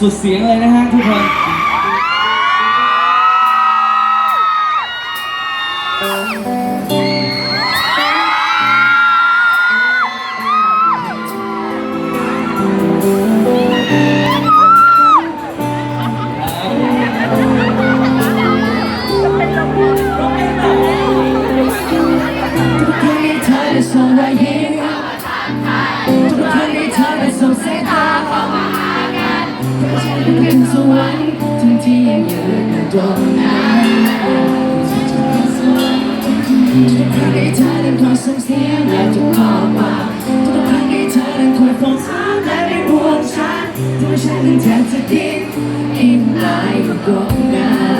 สุดเสียงเลยนะฮะทุกคน ขึ้นสวรทั้งที่ยังเยอะกันตรงนั้นทุกครั้งที่เธอนั้นคอยส่งเสียและทุกข้อความทุกครั้งที่เธอนั้นคอยฟ้องฉันและไม่ห่วงฉันทุกฉันนั้นแทบจะกินอิ่มหลายกว่านั้น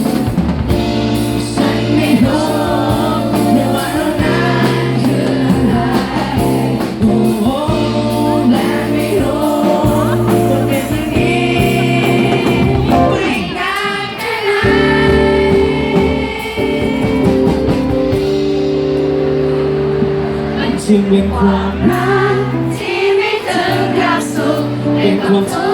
จึงเป็นความรักที่ไม่ถึงกับสุขเป็นความทุกข์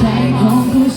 在痛苦。